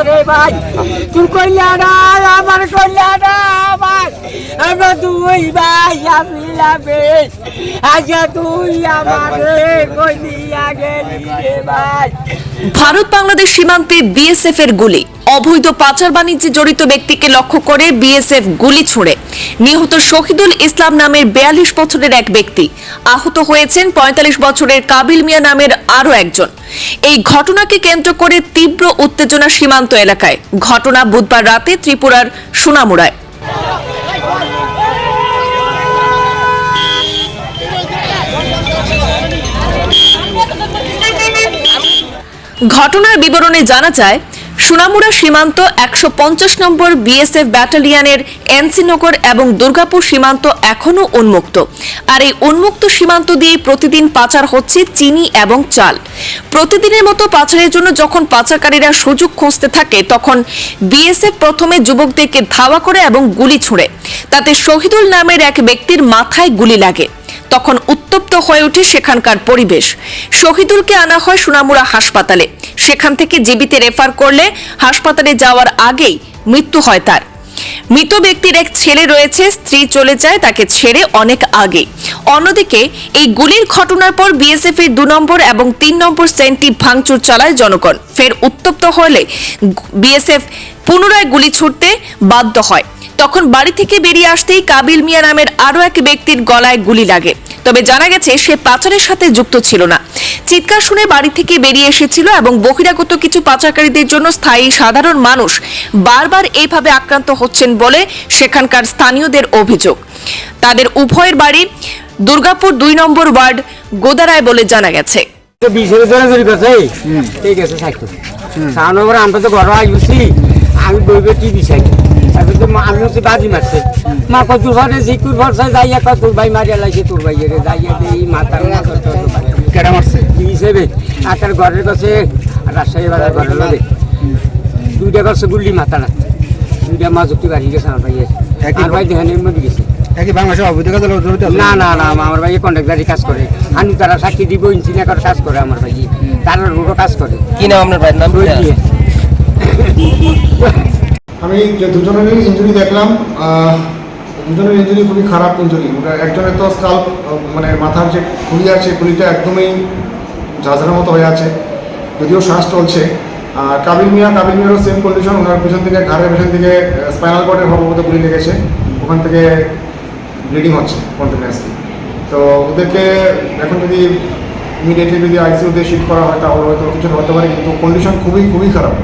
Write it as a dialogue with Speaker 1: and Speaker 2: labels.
Speaker 1: রে ভাই। তুই আমার কইলা না আমার। আমরা তুই ভাই আসিলা বেশ আচ্ছা তুই আমারে
Speaker 2: ভারত বাংলাদেশ সীমান্তে বিএসএফ এর গুলি। অবৈধ পাচার বাণিজ্যে জড়িত ব্যক্তিকে লক্ষ্য করে বিএসএফ গুলি ছুড়ে। নিহত শহীদুল ইসলাম নামের বিয়াল্লিশ বছরের এক ব্যক্তি। আহত হয়েছেন পঁয়তাল্লিশ বছরের কাবিল মিয়া নামের আরও একজন। এই ঘটনাকে কেন্দ্র করে তীব্র উত্তেজনা সীমান্ত এলাকায়। ঘটনা বুধবার রাতে ত্রিপুরার সুনামুড়ায়। ঘটনার বিবরণে জানা যায় সোনামুড়া সীমান্ত একশো পঞ্চাশ নম্বর বিএসএফ ব্যাটালিয়নের এনসিনগর এবং দুর্গাপুর সীমান্ত এখনও উন্মুক্ত। আর এই উন্মুক্ত সীমান্ত দিয়ে প্রতিদিন পাচার হচ্ছে চিনি এবং চাল। প্রতিদিনের মতো পাচারের জন্য যখন পাচারকারীরা সুযোগ খুঁজতে থাকে, তখন বিএসএফ প্রথমে যুবকদেরকে ধাওয়া করে এবং গুলি ছুঁড়ে। তাতে শহীদুল নামের এক ব্যক্তির মাথায় গুলি লাগে। তখন উত্তপ্ত হয়ে ওঠে সেখানকার পরিবেশ। শহীদুলকে আনা হয় সোনামুড়া হাসপাতালে। সেখান থেকে জীবিতে রেফার করলে হাসপাতালে যাওয়ার আগেই মৃত্যু হয় তার। মৃত ব্যক্তির এক ছেলে রয়েছে, স্ত্রী চলে যায় তাকে ছেড়ে অনেক আগে। অন্যদিকে, এই গুলির ঘটনার পর বিএসএফ এর দু নম্বর এবং তিন নম্বর সেন্টটি ভাঙচুর চালায় জনগণ। ফের উত্তপ্ত হলে বিএসএফ পুনরায় গুলি ছুটতে বাধ্য হয়। তখন বাড়ি থেকে বেরিয়ে আসতেই কাবিল মিয়া নামের আরও এক ব্যক্তির গলায় গুলি লাগে। তবে জানা গেছে সে পাচারের সাথে যুক্ত ছিল না। চিৎকার শুনে বাড়ি থেকে বেরিয়ে এসেছিল এবং বহিরাগত কিছু পাচারকারীদের জন্য স্থায়ী সাধারণ মানুষ বারবার এইভাবে আক্রান্ত হচ্ছেন বলে সেখানকার স্থানীয়দের অভিযোগ। তাদের উভয়ের বাড়ি দুর্গাপুর দুই নম্বর ওয়ার্ড গোদারায় বলে জানা গেছে।
Speaker 1: ঠিক আছে আমরা তো ঘর আসছি আমি বইবে কি বিষয় তারপর তো মা- আমি বাজি মারছে। মা কত ঘরে জিকুর ভরসা যাইয়া কত তোর ভাই মারিয়া লাগছে তোর ভাই রে যাইয়া দে এই মাথার মাথা
Speaker 3: কেডা মারছে?
Speaker 1: কি হিসেবে? আকার ঘরের কাছে রাজশাহী বাজার ঘরের লোকে দুইটা করছে গুল্লি মাথা না। দুইটা মাছ উঠতে বাড়ি গেছে আমার ভাই
Speaker 3: একই
Speaker 1: ভাই দেহানের মধ্যে গেছে? না না না আমার ভাই কন্ট্রাক্টারি কাজ করে। আমি তারা সাক্ষী দিব ইঞ্জিনিয়ার কাজ করে আমার ভাই তারা রোডও কাজ করে।
Speaker 4: কি নাম আপনার ভাইয়ের নাম?
Speaker 1: দিয়ে।
Speaker 5: আমি যে দুজনেরই ইঞ্জুরি দেখলাম দুজনের ইঞ্জুরি খুবই খারাপ ইঞ্জুরি একজনের তো স্কাল মানে মাথার যে খুলি আছে খুলিটা একদমই ঝাঁঝরার মতো হয়ে আছে, যদিও শ্বাস চলছে। আর কাবিল মিয়া, কাবিল মিয়ারও সেম কন্ডিশন ওনার পেছন থেকে ঘাড়ের পেছন থেকে স্পাইনাল কর্ডের সম্ভবত গুলি লেগেছে। ওখান থেকে ব্লিডিং হচ্ছে কন্টিনিউয়াসলি তো ওদেরকে এখন যদি ইমিডিয়েটলি যদি আইসিউতে শিফট করা হয়, তাহলে হয়তো কিছু হতে পারে, কিন্তু কন্ডিশন খুবই খুবই খারাপ।